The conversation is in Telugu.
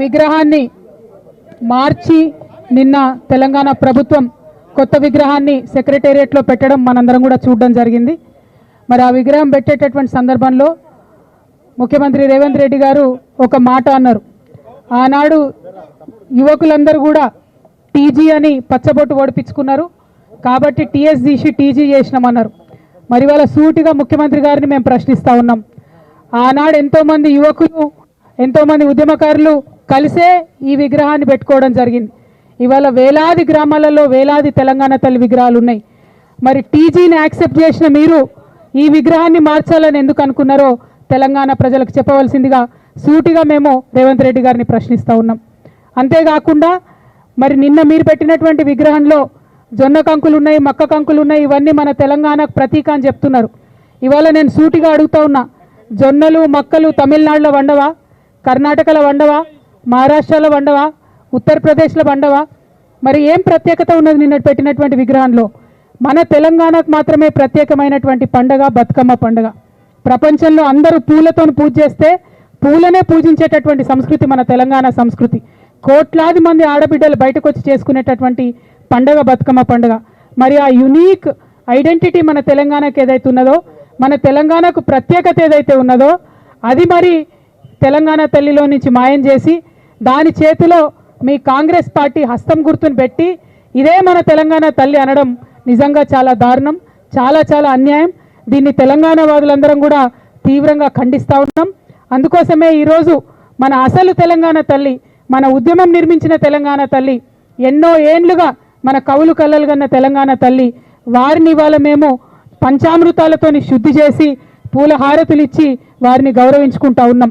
విగ్రహాన్ని మార్చి నిన్న తెలంగాణ ప్రభుత్వం కొత్త విగ్రహాన్ని సెక్రటేరియట్లో పెట్టడం మనందరం కూడా చూడడం జరిగింది. మరి ఆ విగ్రహం పెట్టేటటువంటి సందర్భంలో ముఖ్యమంత్రి రేవంత్ రెడ్డి గారు ఒక మాట అన్నారు. ఆనాడు యువకులందరూ కూడా టీజీ అని పచ్చబొట్టు ఓడిపించుకున్నారు కాబట్టి టీఎస్ తీసి టీజీ చేసినామన్నారు. మరి వాళ్ళ సూటిగా ముఖ్యమంత్రి గారిని మేము ప్రశ్నిస్తూ ఉన్నాం. ఆనాడు ఎంతోమంది యువకులు ఎంతోమంది ఉద్యమకారులు కలిసే ఈ విగ్రహాన్ని పెట్టుకోవడం జరిగింది. ఇవాళ వేలాది గ్రామాలలో వేలాది తెలంగాణ తల్లి విగ్రహాలు ఉన్నాయి. మరి టీజీని యాక్సెప్ట్ చేసిన మీరు ఈ విగ్రహాన్ని మార్చాలని ఎందుకు అనుకున్నారో తెలంగాణ ప్రజలకు చెప్పవలసిందిగా సూటిగా మేము రేవంత్ రెడ్డి గారిని ప్రశ్నిస్తూ ఉన్నాం. అంతేకాకుండా మరి నిన్న మీరు పెట్టినటువంటి విగ్రహంలో జొన్న కంకులు ఉన్నాయి మక్క కంకులు ఉన్నాయి ఇవన్నీ మన తెలంగాణకు ప్రతీక అని చెప్తున్నారు. ఇవాళ నేను సూటిగా అడుగుతా ఉన్నా జొన్నలు మక్కలు తమిళనాడులో వండవా? కర్ణాటకలో వండవా? మహారాష్ట్రలో వండవా? ఉత్తరప్రదేశ్లో వండవా? మరి ఏం ప్రత్యేకత ఉన్నది నిన్న పెట్టినటువంటి విగ్రహంలో మన తెలంగాణకు మాత్రమే ప్రత్యేకమైనటువంటి పండగ బతుకమ్మ పండగ. ప్రపంచంలో అందరూ పూలతో పూజ చేస్తే పూలనే పూజించేటటువంటి సంస్కృతి మన తెలంగాణ సంస్కృతి. కోట్లాది మంది ఆడబిడ్డలు బయటకు వచ్చి చేసుకునేటటువంటి పండగ బతుకమ్మ పండగ. మరి ఆ యునీక్ ఐడెంటిటీ మన తెలంగాణకు ఏదైతే ఉన్నదో మన తెలంగాణకు ప్రత్యేకత ఏదైతే ఉన్నదో అది మరి తెలంగాణ తల్లిలో నుంచి మాయం చేసి దాని చేతిలో మీ కాంగ్రెస్ పార్టీ హస్తం గుర్తును పెట్టి ఇదే మన తెలంగాణ తల్లి అనడం నిజంగా చాలా దారుణం చాలా చాలా అన్యాయం. దీన్ని తెలంగాణ వాదులందరం కూడా తీవ్రంగా ఖండిస్తూ ఉన్నాం. అందుకోసమే ఈరోజు మన అసలు తెలంగాణ తల్లి మన ఉద్యమం నిర్మించిన తెలంగాణ తల్లి ఎన్నో ఏండ్లుగా మన కవులు కళ్ళలు కన్న తెలంగాణ తల్లి వారిని ఇవాళ మేము పంచామృతాలతోని శుద్ధి చేసి పూల హారతులు ఇచ్చి వారిని గౌరవించుకుంటా ఉన్నాం.